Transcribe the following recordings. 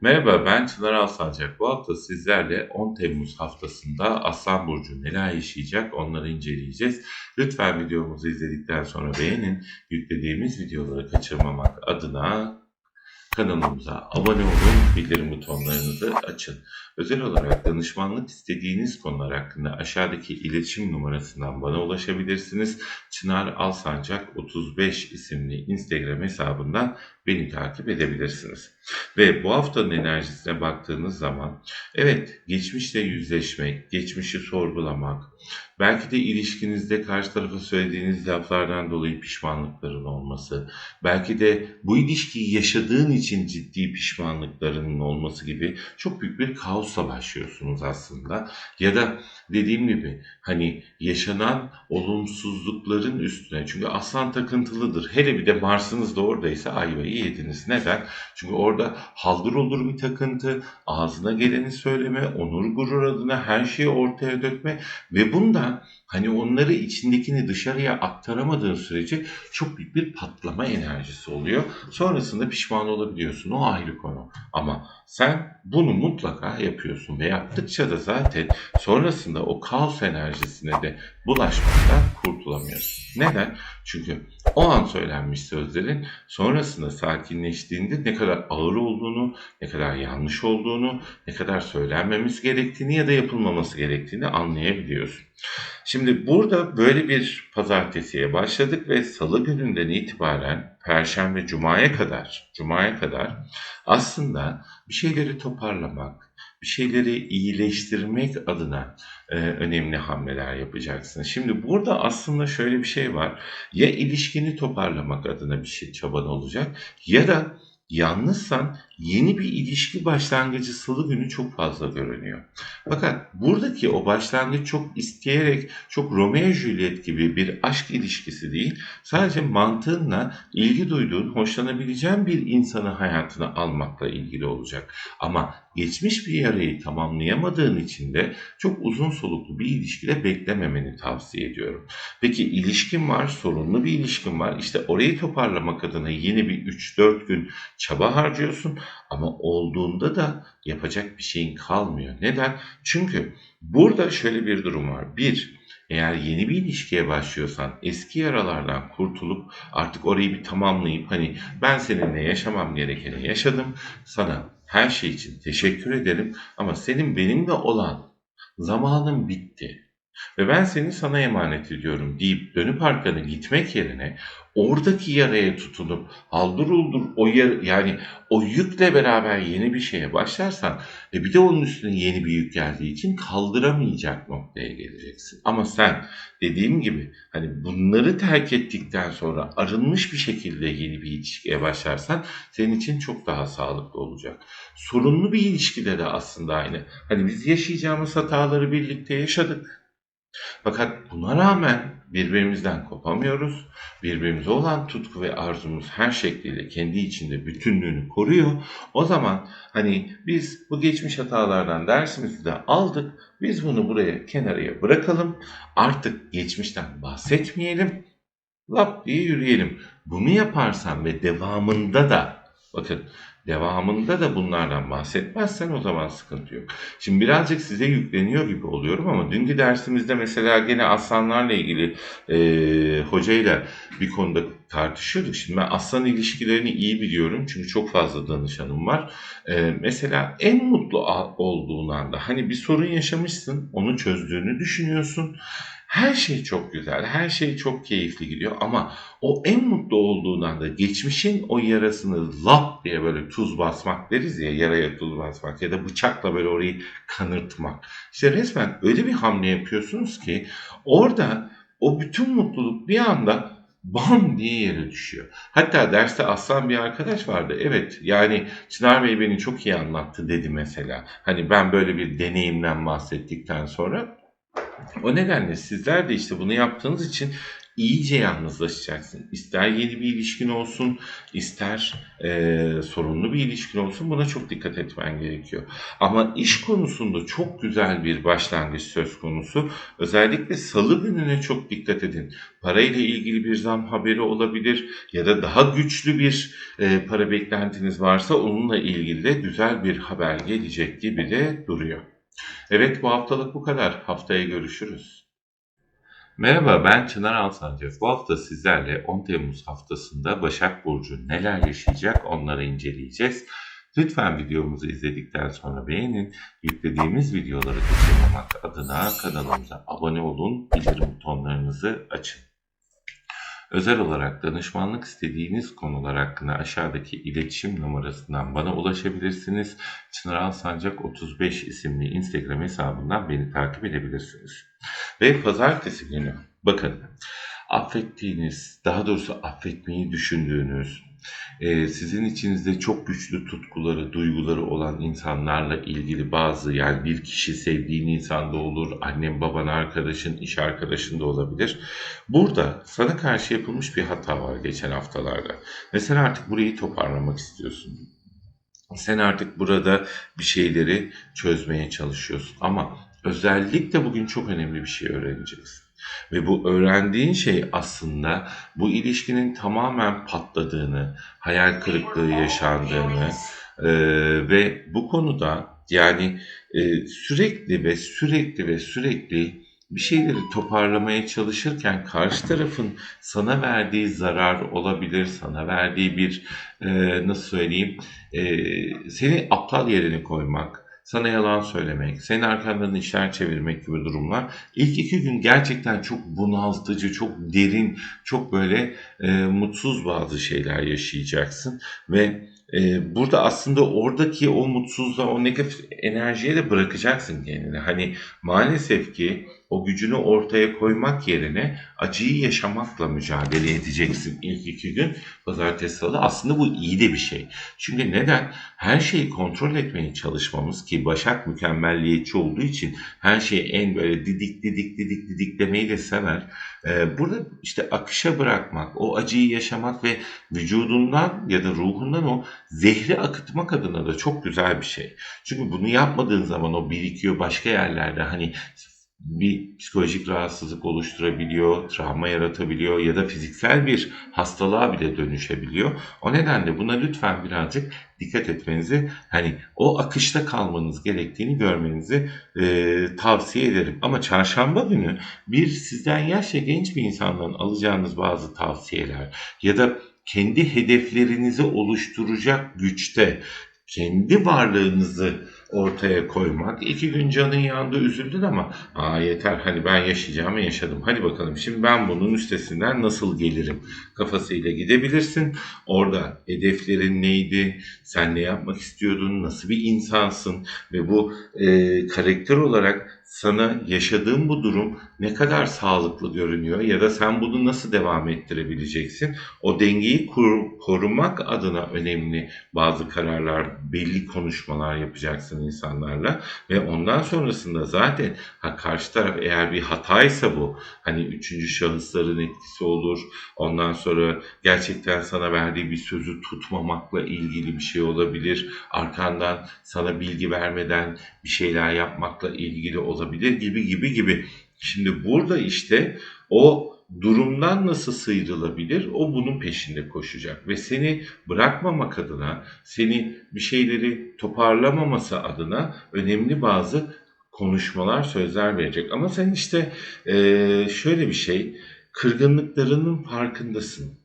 Merhaba, ben Çınar Alsancak. Bu hafta sizlerle 10 Temmuz haftasında Aslan Burcu neler yaşayacak onları inceleyeceğiz. Lütfen videomuzu izledikten sonra beğenin. Yüklediğimiz videoları kaçırmamak adına kanalımıza abone olun, bildirim butonlarınızı açın. Özel olarak danışmanlık istediğiniz konular hakkında aşağıdaki iletişim numarasından bana ulaşabilirsiniz. Çınar Alsancak 35 isimli Instagram hesabından beni takip edebilirsiniz. Ve bu haftanın enerjisine baktığınız zaman evet geçmişle yüzleşmek, geçmişi sorgulamak, belki de ilişkinizde karşı tarafa söylediğiniz laflardan dolayı pişmanlıkların olması, belki de bu ilişkiyi yaşadığın için ciddi pişmanlıklarının olması gibi çok büyük bir kaosla başlıyorsunuz aslında. Ya da dediğim gibi hani yaşanan olumsuzlukların üstüne çünkü aslan takıntılıdır. Hele bir de Mars'ınız da oradaysa ayvayı yediniz. Neden? Çünkü orada haldır olur bir takıntı, ağzına geleni söyleme, onur gurur adına her şeyi ortaya dökme ve bundan hani onları içindekini dışarıya aktaramadığın sürece çok büyük bir patlama enerjisi oluyor. Sonrasında pişman olabiliyorsun. O ayrı konu. Ama sen bunu mutlaka yapıyorsun ve yaptıkça da zaten sonrasında o kaos enerjisine de bulaşmaktan kurtulamıyorsun. Neden? Çünkü o an söylenmiş sözlerin sonrasında sakinleştiğinde ne kadar ağır olduğunu, ne kadar yanlış olduğunu, ne kadar söylenmemiz gerektiğini ya da yapılmaması gerektiğini anlayabiliyorsun. Şimdi burada böyle bir pazartesiye başladık ve salı gününden itibaren perşembe cumaya kadar, cumaya kadar aslında bir şeyleri toparlamak, bir şeyleri iyileştirmek adına e, önemli hamleler yapacaksın. Şimdi burada aslında şöyle bir şey var. Ya ilişkini toparlamak adına bir şey çaban olacak ya da yalnızsan yeni bir ilişki başlangıcı salı günü çok fazla görünüyor. Fakat buradaki o başlangıç çok isteyerek, çok Romeo Juliet gibi bir aşk ilişkisi değil, sadece mantığınla ilgi duyduğun, hoşlanabileceğin bir insanı hayatına almakla ilgili olacak. Ama geçmiş bir yarayı tamamlayamadığın için de çok uzun soluklu bir ilişkide beklememeni tavsiye ediyorum. Peki ilişkin var, sorunlu bir ilişkin var. İşte orayı toparlamak adına yeni bir 3-4 gün çaba harcıyorsun ama olduğunda da yapacak bir şeyin kalmıyor. Neden? Çünkü burada şöyle bir durum var. Bir, eğer yeni bir ilişkiye başlıyorsan eski yaralardan kurtulup artık orayı bir tamamlayıp hani ben seninle yaşamam gerekeni yaşadım. Sana her şey için teşekkür ederim ama senin benimle olan zamanın bitti. Ve ben seni sana emanet ediyorum deyip dönüp arkanı gitmek yerine oradaki yaraya tutunup haldır uldur o yar, yani o yükle beraber yeni bir şeye başlarsan e bir de onun üstüne yeni bir yük geldiği için kaldıramayacak noktaya geleceksin. Ama sen dediğim gibi hani bunları terk ettikten sonra arınmış bir şekilde yeni bir ilişkiye başlarsan senin için çok daha sağlıklı olacak. Sorunlu bir ilişkide de aslında aynı. Hani biz yaşayacağımız hataları birlikte yaşadık. Fakat buna rağmen birbirimizden kopamıyoruz. Birbirimize olan tutku ve arzumuz her şekliyle kendi içinde bütünlüğünü koruyor. O zaman hani biz bu geçmiş hatalardan dersimizi de aldık. Biz bunu buraya kenarıya bırakalım. Artık geçmişten bahsetmeyelim. Lap diye yürüyelim. Bunu yaparsan ve devamında da bakın devamında da bunlardan bahsetmezsen o zaman sıkıntı yok. Şimdi birazcık size yükleniyor gibi oluyorum ama dünkü dersimizde mesela gene aslanlarla ilgili e, hocayla bir konuda tartışıyorduk. Şimdi ben aslan ilişkilerini iyi biliyorum çünkü çok fazla danışanım var. E, mesela en mutlu olduğun anda hani bir sorun yaşamışsın onu çözdüğünü düşünüyorsun. Her şey çok güzel, her şey çok keyifli gidiyor ama o en mutlu olduğun anda geçmişin o yarasını lap diye böyle tuz basmak deriz ya yaraya tuz basmak ya da bıçakla böyle orayı kanırtmak. İşte resmen öyle bir hamle yapıyorsunuz ki orada o bütün mutluluk bir anda bam diye yere düşüyor. Hatta derste aslan bir arkadaş vardı. Evet yani Çınar Bey beni çok iyi anlattı dedi mesela. Hani ben böyle bir deneyimden bahsettikten sonra o nedenle sizler de işte bunu yaptığınız için iyice yalnızlaşacaksın. İster yeni bir ilişkin olsun, ister e, sorunlu bir ilişkin olsun buna çok dikkat etmen gerekiyor. Ama iş konusunda çok güzel bir başlangıç söz konusu. Özellikle salı gününe çok dikkat edin. Parayla ilgili bir zam haberi olabilir ya da daha güçlü bir e, para beklentiniz varsa onunla ilgili de güzel bir haber gelecek gibi de duruyor. Evet bu haftalık bu kadar. Haftaya görüşürüz. Merhaba ben Çınar Alsancak. Bu hafta sizlerle 10 Temmuz haftasında Başak Burcu neler yaşayacak onları inceleyeceğiz. Lütfen videomuzu izledikten sonra beğenin. Yüklediğimiz videoları kaçırmamak adına kanalımıza abone olun. Bildirim butonlarınızı açın. Özel olarak danışmanlık istediğiniz konular hakkında aşağıdaki iletişim numarasından bana ulaşabilirsiniz. Çınar Alsancak 35 isimli Instagram hesabından beni takip edebilirsiniz. Ve pazartesi günü bakın affettiğiniz, daha doğrusu affetmeyi düşündüğünüz, e, sizin içinizde çok güçlü tutkuları, duyguları olan insanlarla ilgili bazı yani bir kişi sevdiğin insan da olur, annen, baban, arkadaşın, iş arkadaşın da olabilir. Burada sana karşı yapılmış bir hata var geçen haftalarda. Ve sen artık burayı toparlamak istiyorsun. Sen artık burada bir şeyleri çözmeye çalışıyorsun. Ama özellikle bugün çok önemli bir şey öğreneceksin. Ve bu öğrendiğin şey aslında bu ilişkinin tamamen patladığını, hayal kırıklığı yaşandığını e, ve bu konuda yani e, sürekli ve sürekli ve sürekli bir şeyleri toparlamaya çalışırken karşı tarafın sana verdiği zarar olabilir, sana verdiği bir e, nasıl söyleyeyim, e, seni aptal yerine koymak, sana yalan söylemek, senin arkandan işler çevirmek gibi durumlar. İlk iki gün gerçekten çok bunaltıcı, çok derin, çok böyle e, mutsuz bazı şeyler yaşayacaksın ve e, burada aslında oradaki o mutsuzluğa, o negatif enerjiye de bırakacaksın kendini. Hani maalesef ki o gücünü ortaya koymak yerine acıyı yaşamakla mücadele edeceksin ilk iki gün. Pazartesi salı aslında bu iyi de bir şey. Çünkü neden? Her şeyi kontrol etmeye çalışmamız ki Başak mükemmelliyetçi olduğu için her şeyi en böyle didik didik didik didik demeyi de sever. Ee, burada işte akışa bırakmak, o acıyı yaşamak ve vücudundan ya da ruhundan o zehri akıtmak adına da çok güzel bir şey. Çünkü bunu yapmadığın zaman o birikiyor başka yerlerde hani bir psikolojik rahatsızlık oluşturabiliyor, travma yaratabiliyor ya da fiziksel bir hastalığa bile dönüşebiliyor. O nedenle buna lütfen birazcık dikkat etmenizi, hani o akışta kalmanız gerektiğini görmenizi e, tavsiye ederim. Ama çarşamba günü bir sizden yaşça genç bir insandan alacağınız bazı tavsiyeler ya da kendi hedeflerinizi oluşturacak güçte kendi varlığınızı ortaya koymak. İki gün canın yandı üzüldün ama aa yeter hani ben yaşayacağımı yaşadım. Hadi bakalım şimdi ben bunun üstesinden nasıl gelirim kafasıyla gidebilirsin. Orada hedeflerin neydi? Sen ne yapmak istiyordun? Nasıl bir insansın? Ve bu e, karakter olarak sana yaşadığın bu durum ne kadar sağlıklı görünüyor ya da sen bunu nasıl devam ettirebileceksin? O dengeyi kur, korumak adına önemli bazı kararlar, belli konuşmalar yapacaksın insanlarla ve ondan sonrasında zaten ha karşı taraf eğer bir hataysa bu hani üçüncü şahısların etkisi olur. Ondan sonra gerçekten sana verdiği bir sözü tutmamakla ilgili bir şey olabilir. Arkandan sana bilgi vermeden bir şeyler yapmakla ilgili olabilir gibi gibi gibi. Şimdi burada işte o durumdan nasıl sıyrılabilir? O bunun peşinde koşacak ve seni bırakmamak adına seni bir şeyleri toparlamaması adına önemli bazı konuşmalar sözler verecek. Ama sen işte şöyle bir şey kırgınlıklarının farkındasın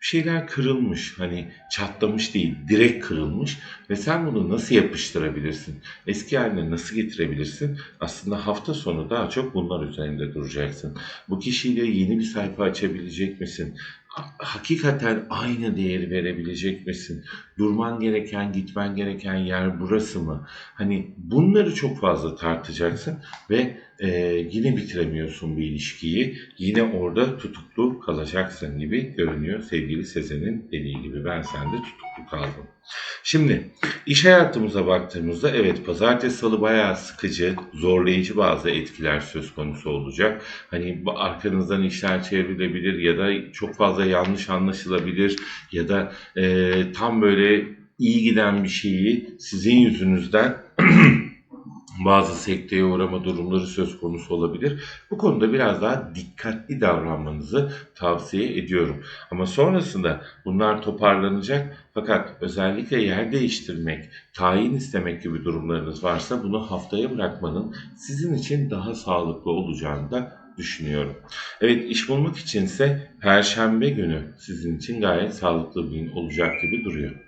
şeyler kırılmış hani çatlamış değil direkt kırılmış ve sen bunu nasıl yapıştırabilirsin? Eski haline nasıl getirebilirsin? Aslında hafta sonu daha çok bunlar üzerinde duracaksın. Bu kişiyle yeni bir sayfa açabilecek misin? Hakikaten aynı değeri verebilecek misin durman gereken gitmen gereken yer burası mı hani bunları çok fazla tartacaksın ve e, yine bitiremiyorsun bu ilişkiyi. Yine orada tutuklu kalacaksın gibi görünüyor sevgili Sezen'in dediği gibi. Ben sende tutuklu kaldım. Şimdi İş hayatımıza baktığımızda evet pazartesi salı bayağı sıkıcı, zorlayıcı bazı etkiler söz konusu olacak. Hani arkanızdan işler çevrilebilir ya da çok fazla yanlış anlaşılabilir ya da e, tam böyle iyi giden bir şeyi sizin yüzünüzden bazı sekteye uğrama durumları söz konusu olabilir. Bu konuda biraz daha dikkatli davranmanızı tavsiye ediyorum. Ama sonrasında bunlar toparlanacak fakat özellikle yer değiştirmek, tayin istemek gibi durumlarınız varsa bunu haftaya bırakmanın sizin için daha sağlıklı olacağını da düşünüyorum. Evet iş bulmak içinse Perşembe günü sizin için gayet sağlıklı bir gün olacak gibi duruyor.